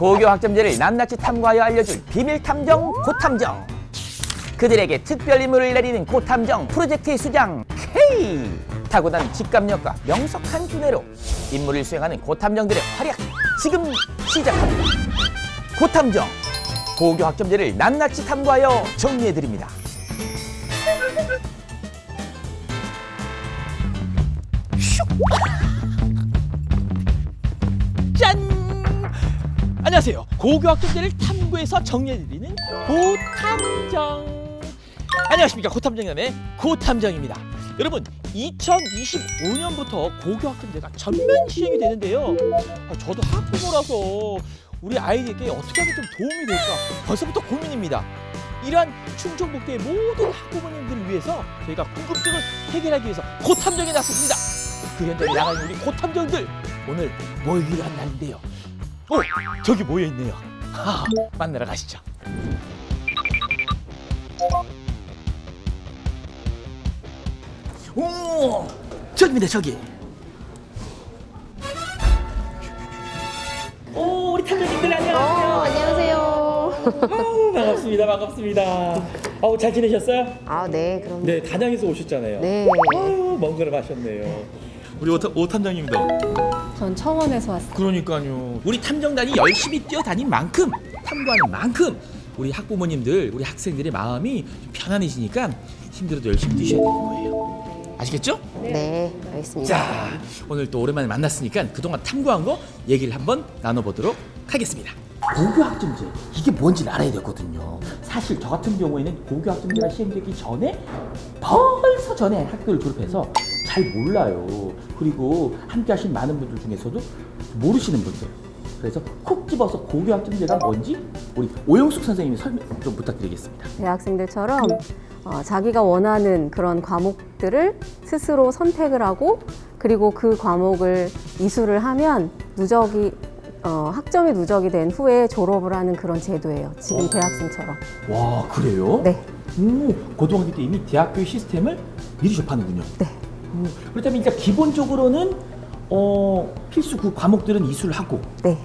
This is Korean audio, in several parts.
고교 학점제를 낱낱이 탐구하여 알려줄 비밀 탐정 고탐정. 그들에게 특별 임무를 내리는 고탐정 프로젝트의 수장 K. 타고난 직감력과 명석한 두뇌로 임무를 수행하는 고탐정들의 활약 지금 시작합니다. 고탐정 고교 학점제를 낱낱이 탐구하여 정리해 드립니다. 안녕하세요. 고교학점제를 탐구해서 정리해드리는 고탐정. 안녕하십니까. 고탐정남의 고탐정입니다. 여러분, 2025년부터 고교학점제가 전면 시행이 되는데요. 아, 저도 학부모라서 우리 아이에게 어떻게 하면 좀 도움이 될까 벌써부터 고민입니다. 이러한 충청북도의 모든 학부모님들을 위해서 저희가 궁금증을 해결하기 위해서 고탐정에 나섰습니다. 그 현장에 나가는 우리 고탐정들 오늘 모이기로 한 날인데요. 어, 저기 모여 있네요. 하, 만나러 가시죠. 오, 저기입니다, 저기. 오, 우리 탐정님들 안녕하세요. 어, 안녕하세요. 아우, 반갑습니다, 반갑습니다. 아우, 잘 지내셨어요? 아, 네, 그럼. 네, 단양에서 오셨잖아요. 네. 아우, 먼 걸음 하셨네요. 우리 오, 오 탐정님도. 전 청원에서 왔어요. 그러니까요. 우리 탐정단이 열심히 뛰어다닌 만큼 탐구하는 만큼 우리 학부모님들, 우리 학생들의 마음이 좀 편안해지니까 힘들어도 열심히 뛰셔야 되는 거예요. 아시겠죠? 네, 알겠습니다. 자, 오늘 또 오랜만에 만났으니까 그동안 탐구한 거 얘기를 한번 나눠보도록 하겠습니다. 고교학점제 이게 뭔지를 알아야 되거든요. 사실 저 같은 경우에는 고교학점제가 시행되기 전에 벌써 전에 학교를 졸업해서 잘 몰라요. 그리고 함께 하신 많은 분들 중에서도 모르시는 분들. 그래서 콕 집어서 고교학점제가 뭔지 우리 오영숙 선생님이 설명 좀 부탁드리겠습니다. 대학생들처럼 어, 자기가 원하는 그런 과목들을 스스로 선택을 하고 그리고 그 과목을 이수를 하면 누적이 어, 학점이 누적이 된 후에 졸업을 하는 그런 제도예요. 지금 대학생처럼. 와 그래요? 네. 오, 고등학교 때 이미 대학교 시스템을 미리 접하는군요. 네. 오, 그렇다면 일단 기본적으로는 어, 필수 그 과목들은 이수를 하고 네.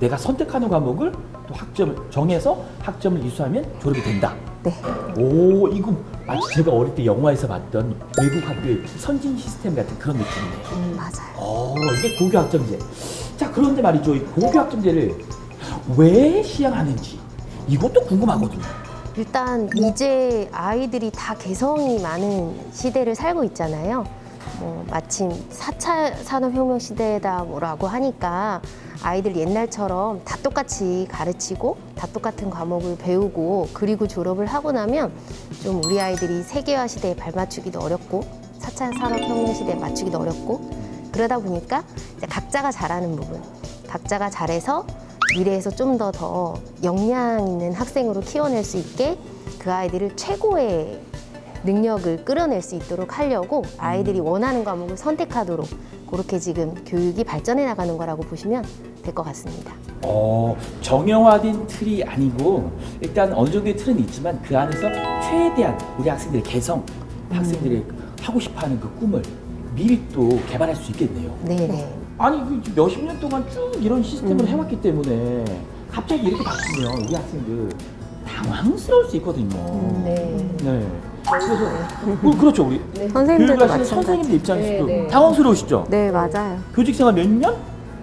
내가 선택하는 과목을 또 학점을 정해서 학점을 이수하면 졸업이 된다. 네. 오 이거 마치 제가 어릴 때 영화에서 봤던 외국 학교의 선진 시스템 같은 그런 느낌이네요. 음, 맞아요. 어 이게 고교 학점제. 자 그런데 말이죠 이 고교 학점제를 왜 시행하는지 이것도 궁금하거든요. 일단 이제 아이들이 다 개성이 많은 시대를 살고 있잖아요. 뭐 마침 4차 산업혁명 시대다 뭐라고 하니까 아이들 옛날처럼 다 똑같이 가르치고 다 똑같은 과목을 배우고 그리고 졸업을 하고 나면 좀 우리 아이들이 세계화 시대에 발맞추기도 어렵고 4차 산업혁명 시대에 맞추기도 어렵고 그러다 보니까 이제 각자가 잘하는 부분, 각자가 잘해서 미래에서 좀더더 역량 있는 학생으로 키워낼 수 있게 그 아이들을 최고의 능력을 끌어낼 수 있도록 하려고 아이들이 원하는 과목을 선택하도록 그렇게 지금 교육이 발전해 나가는 거라고 보시면 될 것 같습니다. 어, 정형화된 틀이 아니고 일단 어느 정도의 틀은 있지만 그 안에서 최대한 우리 학생들의 개성, 학생들이 하고 싶어하는 그 꿈을 미리 또 개발할 수 있겠네요. 네네. 아니 그 몇십 년 동안 쭉 이런 시스템을 해왔기 때문에 갑자기 이렇게 바뀌면 우리 학생들 당황스러울 수 있거든요. 네. 네. 뭐 그렇죠 우리 선생님들도 교육하시는 마찬가지. 선생님들 입장에서도 네, 네. 당황스러우시죠. 네, 맞아요. 교직 생활 몇 년?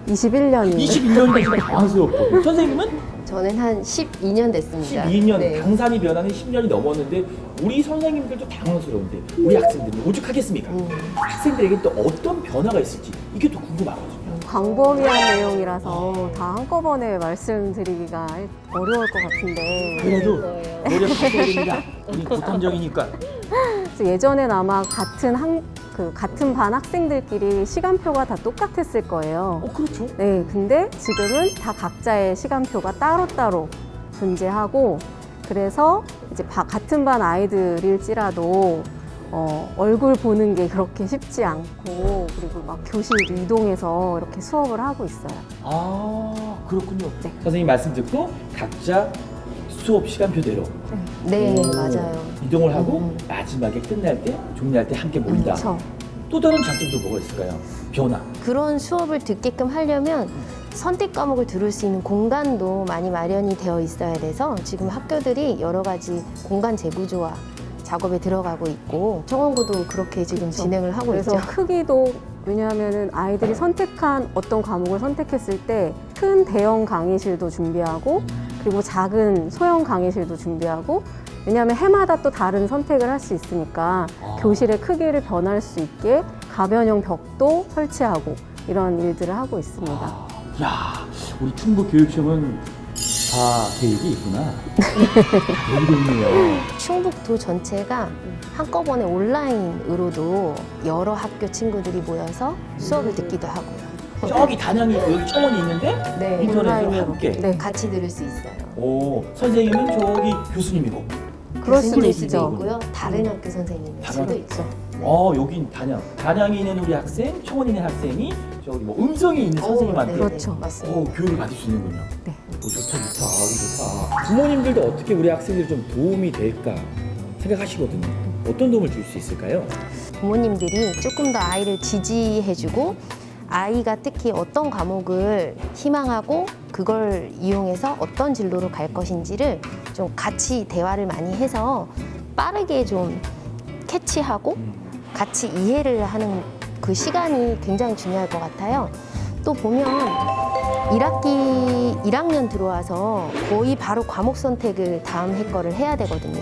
21년입니다. 21년 되시면 당황스럽고 선생님은 저는 한 12년 됐습니다. 12년 네. 강산이 변하는 10년이 넘었는데 우리 선생님들도 당황스러운데 우리 학생들은 오죽하겠습니까? 음. 학생들에게 또 어떤 변화가 있을지 이게 또 궁금하거든요. 광범위한 내용이라서 다 한꺼번에 말씀드리기가 어려울 것 같은데 그래도 노력하셔야 됩니다. 우리 고탐정이니까. 그래서 예전엔 아마 같은 한, 그 같은 반 학생들끼리 시간표가 다 똑같았을 거예요. 어 그렇죠. 네, 근데 지금은 다 각자의 시간표가 따로따로 존재하고 그래서 이제 바- 같은 반 아이들일지라도 어, 얼굴 보는 게 그렇게 쉽지 않고 그리고 막 교실 이동해서 이렇게 수업을 하고 있어요. 아 그렇군요. 네. 선생님 말씀 듣고 각자 수업 시간표대로 네, 오, 맞아요. 이동을 하고 음. 마지막에 끝날 때 종료할 때 함께 모인다. 그렇죠. 또 다른 장점도 뭐가 있을까요? 변화. 그런 수업을 듣게끔 하려면 선택 과목을 들을 수 있는 공간도 많이 마련이 되어 있어야 돼서 지금 학교들이 여러 가지 공간 재구조화 작업에 들어가고 있고 청원고도 그렇게 지금 진행을 하고 그래서 있죠. 크기도 왜냐하면은 아이들이 선택한 어떤 과목을 선택했을 때 큰 대형 강의실도 준비하고 그리고 작은 소형 강의실도 준비하고 왜냐하면 해마다 또 다른 선택을 할 수 있으니까 아. 교실의 크기를 변할 수 있게 가변형 벽도 설치하고 이런 일들을 하고 있습니다. 아, 야, 우리 충북 교육청은 다 계획이 있구나. 계획이 있네요. 충북도 전체가 한꺼번에 온라인으로도 여러 학교 친구들이 모여서 수업을 듣기도 하고요. 저기 단양이 여기 청원이 있는데 네. 인터넷으로 온라인으로. 함께. 네. 같이 들을 수 있어요. 오, 선생님은 저기 교수님이고. 그럴 수도 있죠. 있고요. 다른 학교 선생님일 다른 수도 학교. 있죠. 어, 여긴 단양. 단양에 있는 우리 학생, 청원에 있는 학생이 저기 뭐 음성에 있는 선생님한테 네, 그렇죠. 네, 맞습니다. 어, 교육을 받을 수 있는군요. 네. 오, 좋다, 좋다, 아주 좋다. 부모님들도 어떻게 우리 학생들이 좀 도움이 될까 생각하시거든요. 어떤 도움을 줄 수 있을까요? 부모님들이 조금 더 아이를 지지해주고 아이가 특히 어떤 과목을 희망하고 그걸 이용해서 어떤 진로로 갈 것인지를 좀 같이 대화를 많이 해서 빠르게 좀 캐치하고 같이 이해를 하는 그 시간이 굉장히 중요할 것 같아요. 또 보면 1학기 1학년 들어와서 거의 바로 과목 선택을 다음 해 거를 해야 되거든요.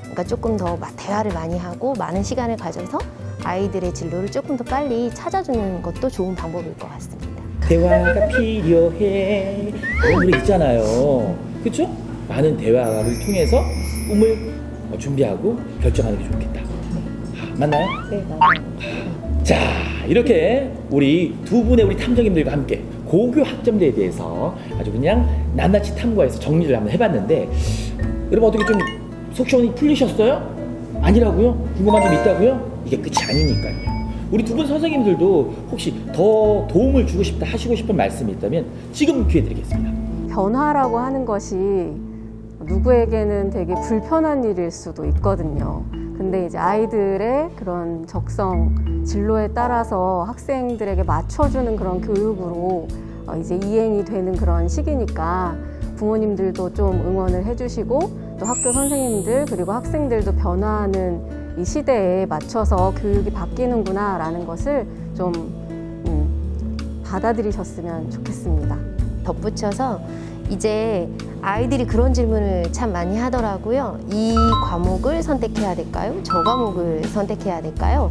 그러니까 조금 더 마- 대화를 많이 하고 많은 시간을 가져서 아이들의 진로를 조금 더 빨리 찾아주는 것도 좋은 방법일 것 같습니다. 대화가 필요해. 노래 있잖아요. 그렇죠? 많은 대화를 통해서 꿈을 어, 준비하고 결정하는 게 좋겠다. 아, 맞나요? 네, 맞아요. 자, 이렇게 우리 두 분의 우리 탐정님들과 함께 고교 학점제에 대해서 아주 그냥 낱낱이 탐구해서 정리를 한번 해봤는데 여러분 어떻게 좀 속 시원히 풀리셨어요? 아니라고요? 궁금한 점 있다고요? 이게 끝이 아니니까요. 우리 두 분 선생님들도 혹시 더 도움을 주고 싶다 하시고 싶은 말씀이 있다면 지금 기회 드리겠습니다. 변화라고 하는 것이 누구에게는 되게 불편한 일일 수도 있거든요. 근데 이제 아이들의 그런 적성, 진로에 따라서 학생들에게 맞춰주는 그런 교육으로 어, 이제 이행이 되는 그런 시기니까 부모님들도 좀 응원을 해주시고 또 학교 선생님들 그리고 학생들도 변화하는 이 시대에 맞춰서 교육이 바뀌는구나라는 것을 좀 음, 받아들이셨으면 좋겠습니다. 덧붙여서 이제 아이들이 그런 질문을 참 많이 하더라고요. 이 과목을 선택해야 될까요? 저 과목을 선택해야 될까요?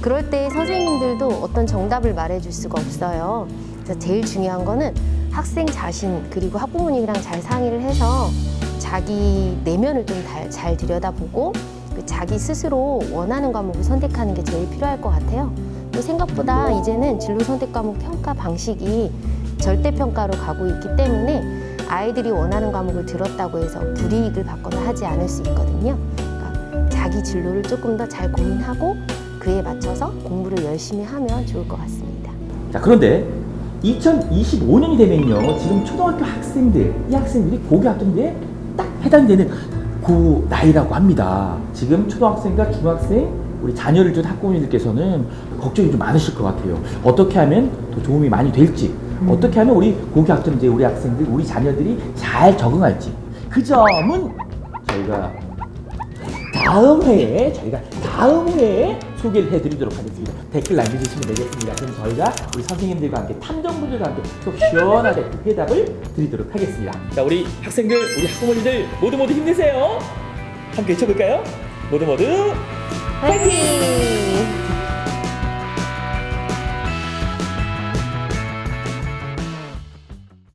그럴 때 선생님들도 어떤 정답을 말해줄 수가 없어요. 그래서 제일 중요한 거는 학생 자신 그리고 학부모님이랑 잘 상의를 해서 자기 내면을 좀 잘 들여다보고 그 자기 스스로 원하는 과목을 선택하는 게 제일 필요할 것 같아요. 또 생각보다 이제는 진로 선택 과목 평가 방식이 절대 평가로 가고 있기 때문에 아이들이 원하는 과목을 들었다고 해서 불이익을 받거나 하지 않을 수 있거든요. 그러니까 자기 진로를 조금 더 잘 고민하고 그에 맞춰서 공부를 열심히 하면 좋을 것 같습니다. 자, 그런데 2025년이 되면요. 지금 초등학교 학생들, 이 학생들이 고교 학점제에 딱 해당되는 그 나이라고 합니다. 지금 초등학생과 중학생, 우리 자녀를 둔 학부모님들께서는 걱정이 좀 많으실 것 같아요. 어떻게 하면 더 도움이 많이 될지, 어떻게 하면 우리 고교 학점제 우리 학생들, 우리 자녀들이 잘 적응할지. 그 점은 저희가 다음 회에 저희가 다음 회에 소개를 해드리도록 하겠습니다. 댓글 남겨주시면 되겠습니다. 그럼 저희가 우리 선생님들과 함께 탐정분들과 함께 속 시원하게 그 해답을 드리도록 하겠습니다. 자, 우리 학생들, 우리 학부모님들 모두 모두 힘내세요. 함께 외쳐볼까요? 모두 모두 화이팅!